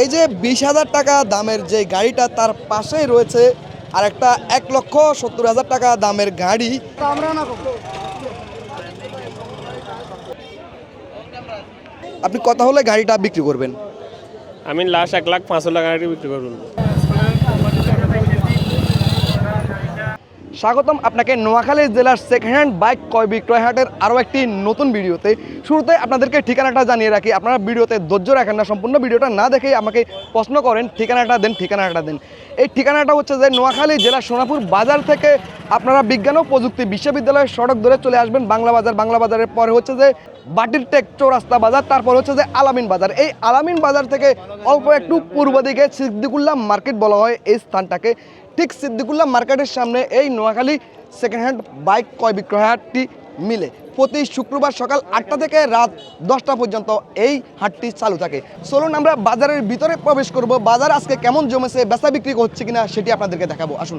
এই যে বিশ হাজার টাকা দামের যে গাড়িটা, তার পাশেই রয়েছে আর একটা এক লক্ষ সত্তর হাজার টাকা দামের গাড়ি। আপনি কথা হলে গাড়িটা বিক্রি করবেন। আমি লাস্ট এক লাখ পাঁচশো টাকা গাড়ি বিক্রি করুন স্বাগতম আপনাকে নোয়াখালী জেলার সেকেন্ড হ্যান্ড বাইক ক্রয় বিক্রয় হাটের আরও একটি নতুন ভিডিওতে। শুরুতে আপনাদেরকে ঠিকানাটা জানিয়ে রাখি, আপনারা ভিডিওতে ধৈর্য রাখেন না, সম্পূর্ণ ভিডিওটা না দেখেই আমাকে প্রশ্ন করেন, ঠিকানাটা দেন ঠিকানাটা দেন। এই ঠিকানাটা হচ্ছে যে নোয়াখালী জেলার সোনাপুর বাজার থেকে আপনারা বিজ্ঞান ও প্রযুক্তি বিশ্ববিদ্যালয়ের সড়ক ধরে চলে আসবেন, বাংলা বাজার। বাংলা বাজারের পরে হচ্ছে যে বাটির টেক চৌরাস্তা বাজার, তারপর হচ্ছে যে আলামিন বাজার। এই আলামিন বাজার থেকে অল্প একটু পূর্ব দিকে সিদ্দিকুল্লাহ মার্কেট বলা হয়, এই স্থানটাকে। ঠিক সিদ্দিকুল্লাহ মার্কেটের সামনে এই নোয়াখালী সেকেন্ড হ্যান্ড বাইক ক্রয় বিক্রয় হাটটি মিলে। প্রতি শুক্রবার সকাল আটটা থেকে রাত দশটা পর্যন্ত এই হাটটি চালু থাকে। চলুন আমরা বাজারের ভিতরে প্রবেশ করব। বাজার আজকে কেমন জমেছে, বেচা বিক্রি হচ্ছে কিনা সেটি আপনাদেরকে দেখাবো। আসুন।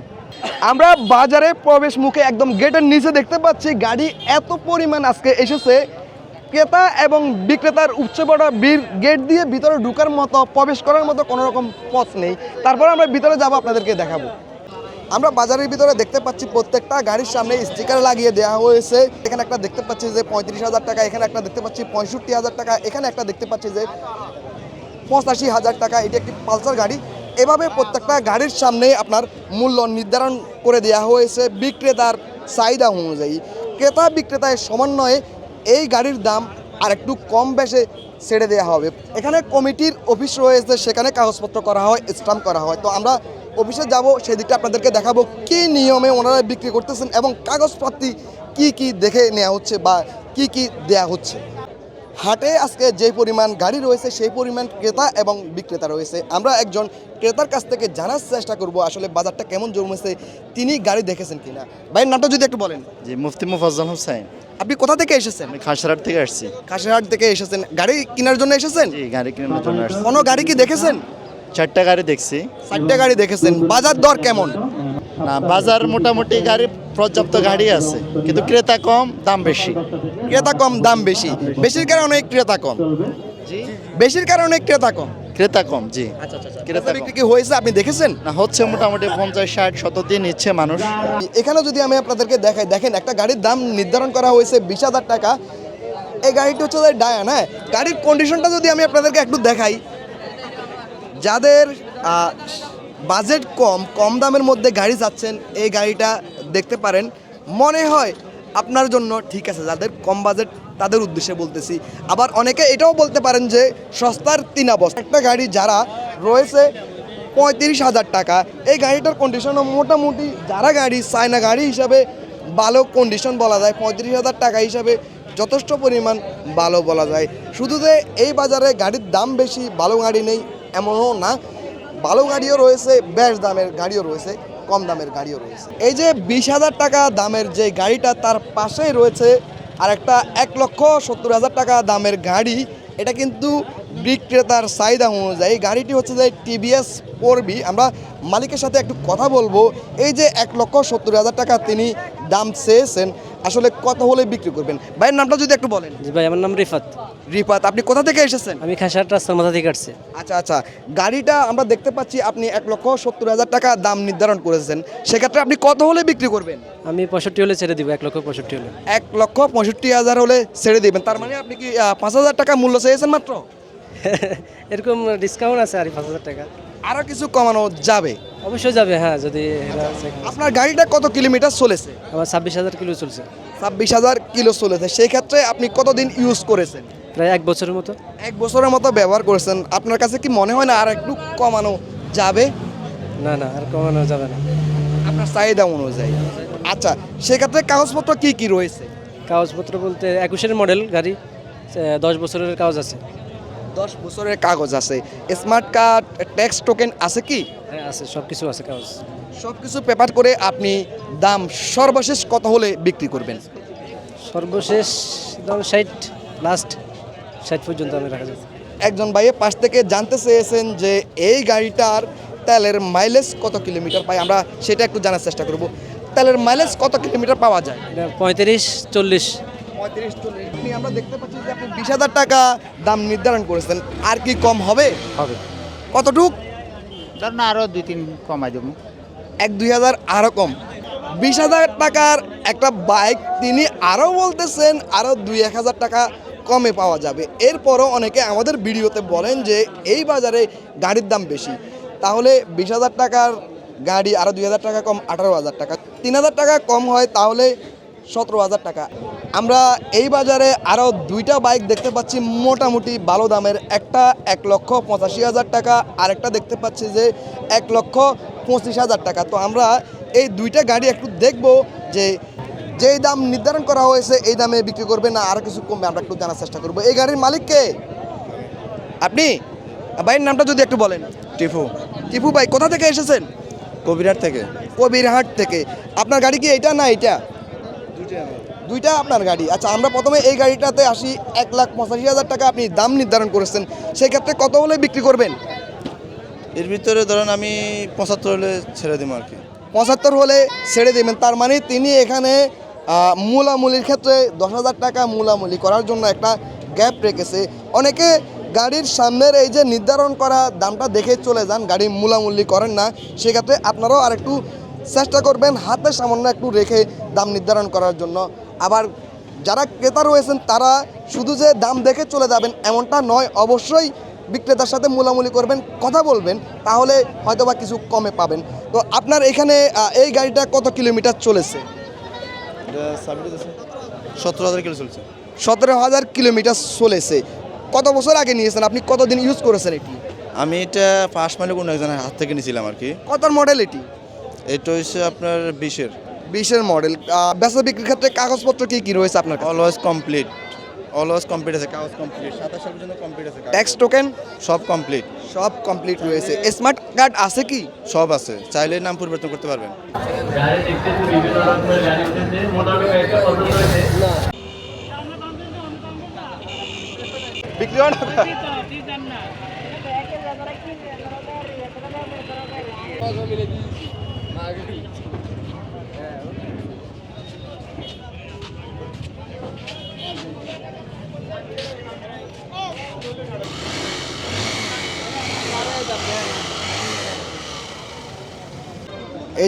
আমরা বাজারে প্রবেশ মুখে একদম গেটের নিচে দেখতে পাচ্ছি, গাড়ি এত পরিমাণ আজকে এসেছে ক্রেতা এবং বিক্রেতার উচ্চপড়া বীর গেট দিয়ে ভিতরে ঢুকার মতো, প্রবেশ করার মতো কোনো রকম পথ নেই। তারপর আমরা ভিতরে যাব, আপনাদেরকে দেখাবো। আমরা বাজারের ভিতরে দেখতে পাচ্ছি প্রত্যেকটা গাড়ির সামনে স্টিকার লাগিয়ে দেওয়া হয়েছে। এখানে একটা দেখতে পাচ্ছি যে পঁয়ত্রিশ হাজার টাকা, এখানে একটা দেখতে পাচ্ছি পঁয়ষট্টি হাজার টাকা, এখানে একটা দেখতে পাচ্ছি যে পঁচাশি হাজার টাকা। এটি একটি পালসার গাড়ি। এভাবে প্রত্যেকটা গাড়ির সামনে আপনার মূল্য নির্ধারণ করে দেওয়া হয়েছে বিক্রেতার চাহিদা অনুযায়ী। ক্রেতা বিক্রেতার সমন্বয়ে এই গাড়ির দাম আর একটু কম বেশে ছেড়ে দেওয়া হবে। এখানে কমিটির অফিস রয়েছে, সেখানে কাগজপত্র করা হয় স্টাম্প করা হয়। তো আমরা অফিসে যাব, সেদিকটা আপনাদেরকে দেখাবো কি নিয়মে ওনারা বিক্রি করতেছেন এবং কাগজপত্রি কি কি দেখে নেওয়া হচ্ছে বা কি কি দেয়া হচ্ছে। হাটে আজকে যে পরিমাণ গাড়ি রয়েছে সেই পরিমাণ ক্রেতা এবং বিক্রেতা রয়েছে। আমরা একজন ক্রেতার কাছ থেকে জানার চেষ্টা করব আসলে বাজারটা কেমন জমেছে তিনি গাড়ি দেখেছেন কিনা। ভাইয়ের নামটা যদি একটু বলেন। জি মুফতি মুফাজ্জল হোসেন। আপনি কোথা থেকে এসেছেন? আমি খাসড়াট থেকে আসছি। কাশিরহাট থেকে এসেছেন। গাড়ি কেনার জন্য এসেছেন? জি গাড়ি কেনার জন্য আসছি। কোনো গাড়ি কি দেখেছেন? চারটা গাড়ি দেখছি। চারটে গাড়ি দেখেছেন। বাজার দর কেমন? না বাজার মোটামুটি গাড়ি পর্যাপ্ত গাড়ি আছে কিন্তু ক্রেতা কম দাম বেশি। ক্রেতা কম দাম বেশি। বেশির কারণে ক্রেতা কম। বেশির কারণে ক্রেতা কম। ক্রেতা কম জি। ক্রেতা ক্রেতা বিক্রি কি হয়েছে আপনি দেখেছেন? না হচ্ছে মোটামুটি পঞ্চাশ ষাট শত দিন ইচ্ছে মানুষ। এখানে যদি আমি আপনাদেরকে দেখাই দেখেন একটা গাড়ির দাম নির্ধারণ করা হয়েছে বিশ হাজার টাকা। এই গাড়িটি হচ্ছে ডায়ান হ্যাঁ গাড়ির কন্ডিশনটা যদি আমি আপনাদেরকে একটু দেখাই যাদের বাজেট কম কম দামের মধ্যে গাড়ি যাচ্ছেন এই গাড়িটা দেখতে পারেন। মনে হয় আপনার জন্য ঠিক আছে, যাদের কম বাজেট তাদের উদ্দেশ্যে বলতেছি। আবার অনেকে এটাও বলতে পারেন যে সস্তার তিন অবস্থা একটা গাড়ি যারা রয়েছে পঁয়ত্রিশ হাজার টাকা, এই গাড়িটার কন্ডিশনও মোটামুটি যারা গাড়ি, চায়না গাড়ি হিসাবে ভালো কন্ডিশন বলা যায়, পঁয়ত্রিশ হাজার টাকা হিসাবে যথেষ্ট পরিমাণ ভালো বলা যায়। শুধু যে এই বাজারে গাড়ির দাম বেশি, ভালো গাড়ি নেই, এমনও না। ভালো গাড়িও রয়েছে, বেশ দামের গাড়িও রয়েছে। কম দামের গাড়িও রয়েছে। এই যে বিশ হাজার টাকা দামের যে গাড়িটা, তার পাশেই রয়েছে আর একটা এক লক্ষ সত্তর হাজার টাকা দামের গাড়ি। এটা কিন্তু বিক্রেতার চাহিদা অনুযায়ী। গাড়িটি হচ্ছে যে টিভিএস পড়বি আমরা মালিকের সাথে একটু কথা বলব। এই যে এক লক্ষ সত্তর হাজার টাকা তিনি দাম চেয়েছেন আসলে কত হলে বিক্রি করবেন। ভাইয়ের নামটা যদি একটু বলেন। জি ভাই আমার নাম রিফাত। রিফাত আপনি কোথা থেকে এসেছেন? আমি খাসার রাস্তার মাথা থেকে আসছি। আচ্ছা আচ্ছা। গাড়িটা আমরা দেখতে পাচ্ছি আপনি এক লক্ষ সত্তর হাজার টাকা দাম নির্ধারণ করেছেন। সেক্ষেত্রে আপনি কত হলে বিক্রি করবেন? আমি পঁয়ষট্টি হলে ছেড়ে দিব এক লক্ষ পঁয়ষট্টি হলে। এক লক্ষ পঁয়ষট্টি হাজার হলে ছেড়ে দিবেন। তার মানে আপনি কি পাঁচ হাজার টাকা মূল্য চেয়েছেন মাত্র? এরকম ডিসকাউন্ট আছে আর পাঁচ হাজার টাকা। আরও কিছু কমানো যাবে? অবশ্যই যাবে হ্যাঁ যদি আপনার গাড়িটা কত কিলোমিটার চলেছে? আমার ছাব্বিশ হাজার কিলো চলছে। ছাব্বিশ হাজার কিলো চলেছে। সেই ক্ষেত্রে আপনি কতদিন ইউজ করেছেন? প্রায় এক বছরের মতো। এক বছরের মতো ব্যবহার করেছেন। আপনার কাছে কি মনে হয় না আর একটু কমানো যাবে? না না আর কমানো যাবে না। আপনার চাহিদা অনুযায়ী। আচ্ছা সেক্ষেত্রে কাগজপত্র কি কি রয়েছে? কাগজপত্র বলতে একুশের মডেল গাড়ি দশ বছরের কাগজ আছে। দশ বছরের কাগজ আছে। স্মার্ট কার্ড ট্যাক্স টোকেন আছে কি? হ্যাঁ আছে সব কিছু আছে কাগজ। সব কিছু পেপার করে আপনি দাম সর্বশেষ কত হলে বিক্রি করবেন? সর্বশেষ ধরুন ষাট লাস্ট ষাট পর্যন্ত আমি রাখা যাচ্ছে একজন ভাইয়ের পাশ থেকে জানতে চেয়েছেন যে এই গাড়িটার তেলের মাইলেজ কত কিলোমিটার পাই আমরা সেটা একটু জানার চেষ্টা করব। তেলের মাইলেজ কত কিলোমিটার পাওয়া যায়? পঁয়ত্রিশ চল্লিশ। পঁয়ত্রিশ চল্লিশ। আমরা দেখতে পাচ্ছি যে আপনি বিশ হাজার টাকা দাম নির্ধারণ করেছেন। আর কি কম হবে? হবে। কতটুক? না আরও দুই তিন কমাই দেবো। এক দুই হাজার আরও কম। বিশ হাজার টাকার একটা বাইক তিনি আরও বলতেছেন আরও দুই এক হাজার টাকা কমে পাওয়া যাবে। এরপরও অনেকে আমাদের ভিডিওতে বলেন যে এই বাজারে গাড়ির দাম বেশি। তাহলে বিশ হাজার টাকার গাড়ি আরও দুই হাজার টাকা কম আঠারো হাজার টাকা। তিন হাজার টাকা কম হয় তাহলে সতেরো হাজার টাকা। আমরা এই বাজারে আরও দুইটা বাইক দেখতে পাচ্ছি মোটামুটি ভালো দামের। একটা এক লক্ষ পঁচাশি হাজার টাকা আরেকটা দেখতে পাচ্ছি যে এক লক্ষ পঁচিশ হাজার টাকা। তো আমরা এই দুইটা গাড়ি একটু দেখব যে যেই দাম নির্ধারণ করা হয়েছে এই দামে বিক্রি করবে না আর কিছু কমবে আমরা একটু জানার চেষ্টা করব। এই গাড়ির মালিককে আপনি? ভাইয়ের নামটা যদি একটু বলেন। টিফু। টিফু ভাই কোথা থেকে এসেছেন? কবিরহাট থেকে। কবিরহাট থেকে। আপনার গাড়ি কি এটা না এটা দুইটা আপনার গাড়ি। আচ্ছা আমরা প্রথমে এই গাড়িটাতে আসি এক লাখ পঁচাশি হাজার টাকা আপনি দাম নির্ধারণ করেছেন সেই ক্ষেত্রে কত হলে বিক্রি করবেন? এর ভিতরে ধরেন আমি পঁচাত্তর হলে ছেড়ে দিব আর কি। পঁচাত্তর হলে ছেড়ে দেবেন তার মানে তিনি এখানে মূলামূলির ক্ষেত্রে দশ হাজার টাকা মূলামূলি করার জন্য একটা গ্যাপ রেখেছে। অনেকে গাড়ির সামনের এই যে নির্ধারণ করা দামটা দেখে চলে যান গাড়ি মূলামূল্য করেন না সেক্ষেত্রে আপনারাও আর একটু চেষ্টা করবেন হাতে সামান্য একটু রেখে দাম নির্ধারণ করার জন্য। আবার যারা ক্রেতা রয়েছেন তারা শুধু যে দাম দেখে চলে যাবেন এমনটা নয় অবশ্যই বিক্রেতার সাথে মূলামূলি করবেন কথা বলবেন তাহলে হয়তোবা কিছু কমে পাবেন। তো আপনার এখানে এই গাড়িটা কত কিলোমিটার চলেছে? সতেরো হাজার কিলো চলছে। সতেরো হাজার কিলোমিটার চলেছে। কত বছর আগে নিয়েছেন? আপনি কতদিন ইউজ করেছেন এটি? আমি এটা ফার্স্ট মাইলে কোনো একজনের হাত থেকে নিয়েছিলাম আর কি। কত মডেল এটি? এটা হচ্ছে আপনার বিশের। বিশের মডেল। বেচা বিক্রির ক্ষেত্রে কাগজপত্র কি কি রয়েছে আপনার কাছে? অলওয়েজ কমপ্লিট অলওয়েজ কমপ্লিট আছে কাগজ কমপ্লিট সাতাশ সাল পর্যন্ত কমপ্লিট আছে ট্যাক্স টোকেন সব কমপ্লিট সব কমপ্লিট রয়েছে। স্মার্ট কার্ড আছে কি? সব আছে। চাইলে নাম পরিবর্তন করতে পারবেন। বিক্রি হয় না? এই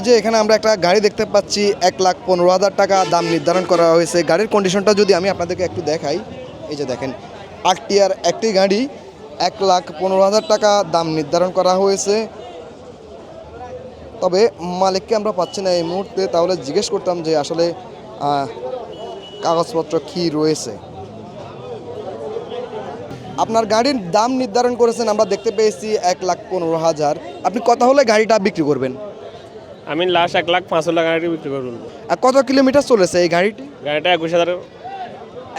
যে এখানে আমরা একটা গাড়ি দেখতে পাচ্ছি, এক লাখ পনেরো হাজার টাকা দাম নির্ধারণ করা হয়েছে। গাড়ির কন্ডিশনটা যদি আমি আপনাদেরকে একটু দেখাই, এই যে দেখেন আটটিয়ার একটি গাড়ি এক লাখ পনেরো হাজার টাকা দাম নির্ধারণ করা হয়েছে। তবে মালিককে আমরা পাচ্ছি না এই মুহূর্তে তাহলে জিজ্ঞেস করতাম যে আসলে কাগজপত্র কি রয়েছে। আপনার গাড়ির দাম নির্ধারণ করেছেন আমরা দেখতে পেয়েছি এক লাখ পনেরো হাজার। আপনি কত হলে গাড়িটা বিক্রি করবেন? আমি লাস্ট এক লাখ পাঁচশো টাকা গাড়ি বিক্রি করুন আর কত কিলোমিটার চলেছে এই গাড়িটি? গাড়িটা একুশ হাজার।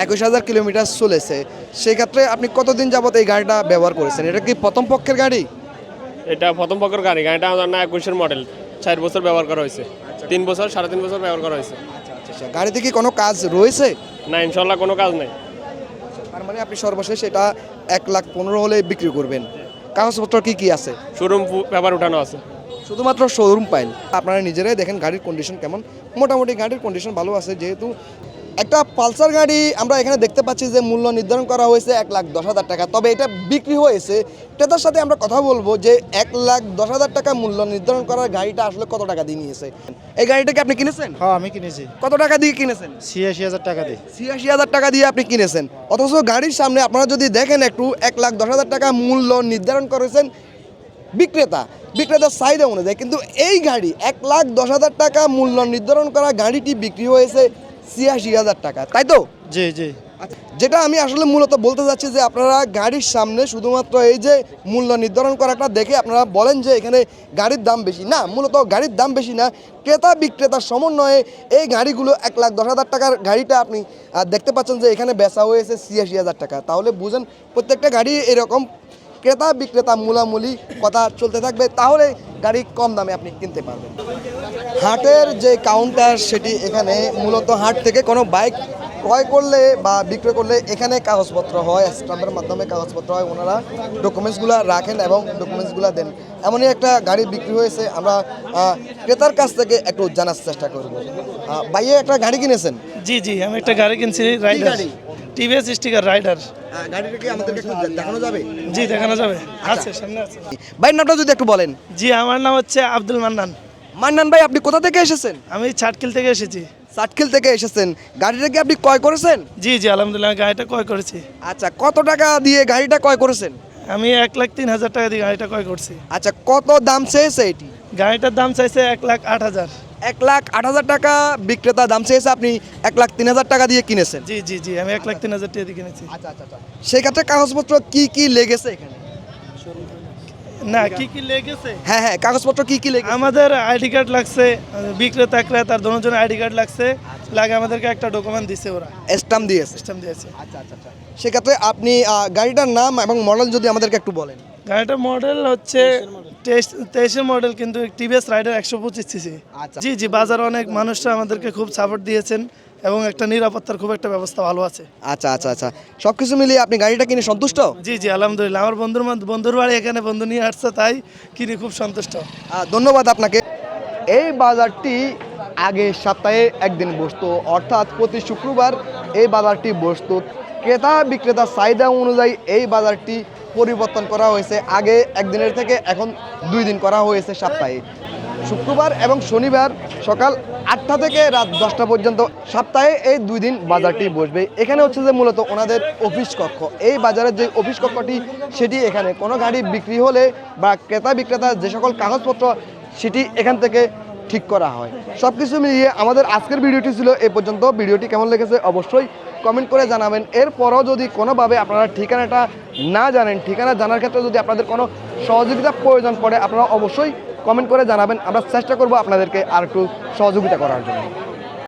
একুশ হাজার কিলোমিটার চলেছে। সেক্ষেত্রে আপনি কতদিন যাবত এই গাড়িটা ব্যবহার করেছেন? এটা কি প্রথম পক্ষের গাড়ি? এটা প্রথম পক্ষের গাড়ি গাড়িটা আমার না একুশের মডেল চার বছর ব্যবহার করা হয়েছে। তিন বছর সাড়ে তিন বছর ব্যবহার করা হয়েছে। আচ্ছা গাড়িতে কি কোনো কাজ রয়েছে? না ইনশাল্লাহ কোনো কাজ নেই। তার মানে আপনি সর্বশেষ এটা এক লাখ পনেরো হলে বিক্রি করবেন। কাগজপত্র কি কি আছে? শোরুম পেপার উঠানো আছে। শুধুমাত্র শোরুম পাইল আপনারা নিজেরাই দেখেন গাড়ির কন্ডিশন কেমন। মোটামুটি গাড়ির কন্ডিশন ভালো আছে যেহেতু একটা পালসার গাড়ি আমরা এখানে দেখতে পাচ্ছি যে মূল্য নির্ধারণ করা হয়েছে এক লাখ দশ হাজার টাকা। তবে এটা বিক্রি হয়েছে। ক্রেতার সাথে আমরা কথা বলব যে এক লাখ দশ হাজার টাকা মূল্য নির্ধারণ করার গাড়িটা আসলে কত টাকা দিয়ে নিয়েছে। এই গাড়িটাকে আপনি কিনেছেন? হ্যাঁ আমি কিনেছি। কত টাকা দিয়ে কিনেছেন? ছিয়াশি হাজার টাকা দিয়ে। ছিয়াশি হাজার টাকা দিয়ে আপনি কিনেছেন। অথচ গাড়ির সামনে আপনারা যদি দেখেন একটু এক লাখ দশ হাজার টাকা মূল্য নির্ধারণ করেছেন বিক্রেতা। বিক্রেতার চাহিদা অনুযায়ী। কিন্তু এই গাড়ি এক লাখ দশ হাজার টাকা মূল্য নির্ধারণ করা গাড়িটি বিক্রি হয়েছে ছিয়াশি হাজার টাকা তাই তো? জি জি। যেটা আমি আসলে মূলত বলতে চাচ্ছি যে আপনারা গাড়ির সামনে শুধুমাত্র এই যে মূল্য নির্ধারণ করাটা দেখে আপনারা বলেন যে এখানে গাড়ির দাম বেশি। না মূলত গাড়ির দাম বেশি না ক্রেতা বিক্রেতার সমন্বয়ে এই গাড়িগুলো এক লাখ দশ হাজার টাকার গাড়িটা আপনি দেখতে পাচ্ছেন যে এখানে বেচা হয়েছে ছিয়াশি হাজার টাকা। তাহলে বুঝেন প্রত্যেকটা গাড়ি এরকম ক্রেতা বিক্রেতা মূলামূলি কথা চলতে থাকবে তাহলে গাড়ি কম দামে আপনি কিনতে পারবেন। হাটের যে কাউন্টার সেটি এখানে মূলত হাট থেকে কোনো বাইক ক্রয় করলে বা বিক্রয় করলে এখানে কাগজপত্র হয় স্ট্যাম্পের মাধ্যমে কাগজপত্র হয় ওনারা ডকুমেন্টসগুলো রাখেন এবং ডকুমেন্টসগুলো দেন। এমনই একটা গাড়ি বিক্রি হয়েছে আমরা ক্রেতার কাছ থেকে একটু জানার চেষ্টা করব। ভাইয়া একটা গাড়ি কিনেছেন? জি জি আমি একটা গাড়ি কিনছি রাইডার টিভিএস স্টিকার রাইডার। গাড়িটা কি আমাদেরকে একটু দেখানো যাবে? জি দেখানো যাবে। আছে সামনে আছে। ভাইয়ের নামটা যদি একটু বলেন। জি আমার নাম হচ্ছে আব্দুল মান্নান। মান্নান ভাই আপনি কোথা থেকে এসেছেন? আমি ছাটকিল থেকে এসেছি। সাটখিল থেকে এসেছেন। গাড়িটা কি আপনি ক্রয় করেছেন? জি জি আলহামদুলিল্লাহ গাড়িটা ক্রয় করেছি। আচ্ছা কত টাকা দিয়ে গাড়িটা ক্রয় করেছেন? আমি এক লাখ তিন হাজার টাকা দিয়ে গাড়িটা ক্রয় করছি। আচ্ছা কত দাম চেয়েছে এটি? গাড়িটার দাম চাইছে এক লাখ আট হাজার। এক লাখ আট হাজার টাকা বিক্রেতা দাম চেয়েছে আপনি এক লাখ তিন হাজার টাকা দিয়ে কিনেছেন। জি জি জি আমি এক লাখ তিন হাজার টাকা দিয়ে কিনেছি। আচ্ছা আচ্ছা আচ্ছা। সেক্ষেত্রে কাগজপত্র কি কি লেগেছে এখানে? না কি কি লেগেছে? হ্যাঁ হ্যাঁ কাগজপত্র কি কি লেগেছে? আমাদের আইডি কার্ড লাগছে বিক্রেতা ক্রেতার দুজনের আইডি কার্ড লাগছে। লাগে আমাদেরকে একটা ডকুমেন্ট দিছে ওরা। স্টাম্প দিয়েছে। সিস্টেম দিয়েছে। আচ্ছা আচ্ছা আচ্ছা। সেক্ষেত্রে আপনি গাড়িটার নাম এবং মডেল যদি আমাদেরকে একটু বলেন। গাড়িটার মডেল হচ্ছে তেইশ তেইশের মডেল কিন্তু টিভিএস রাইডার একশো পঁচিশ সিসি আচ্ছা। জি জি বাজারে অনেক মানুষরা আমাদেরকে খুব সাপোর্ট দিয়েছেন এবং একটা নিরাপত্তার খুব একটা ব্যবস্থা ভালো আছে। আচ্ছা আচ্ছা আচ্ছা। সব কিছু মিলিয়ে আপনি গাড়িটা কিনে সন্তুষ্ট? জি জি আলহামদুলিল্লাহ। আমার বন্ধুর বন্ধুর বাড়ি এখানে বন্ধু নিয়ে আসছে তাই কিনে খুব সন্তুষ্ট। ধন্যবাদ আপনাকে। এই বাজারটি আগে সপ্তাহে একদিন বসতো অর্থাৎ প্রতি শুক্রবার এই বাজারটি বসতো। ক্রেতা বিক্রেতা চাহিদা অনুযায়ী এই বাজারটি পরিবর্তন করা হয়েছে। আগে একদিনের থেকে এখন দুই দিন করা হয়েছে সপ্তাহে শুক্রবার এবং শনিবার সকাল আটটা থেকে রাত দশটা পর্যন্ত সপ্তাহে এই দুই দিন বাজারটি বসবে। এখানে হচ্ছে যে মূলত ওনাদের অফিস কক্ষ। এই বাজারের যে অফিস কক্ষটি, সেটি এখানে কোনো গাড়ি বিক্রি হলে বা ক্রেতা বিক্রেতা যে সকল কাগজপত্র, সেটি এখান থেকে ঠিক করা হয়। সব কিছু মিলিয়ে আমাদের আজকের ভিডিওটি ছিল এ পর্যন্ত। ভিডিওটি কেমন লেগেছে অবশ্যই কমেন্ট করে জানাবেন। এরপরও যদি কোনোভাবে আপনারা ঠিকানাটা না জানেন, ঠিকানা জানার ক্ষেত্রে যদি আপনাদের কোনো সহযোগিতা প্রয়োজন পড়ে, আপনারা অবশ্যই কমেন্ট করে জানাবেন। আমরা চেষ্টা করব আপনাদেরকে আর একটু সহযোগিতা করার জন্য।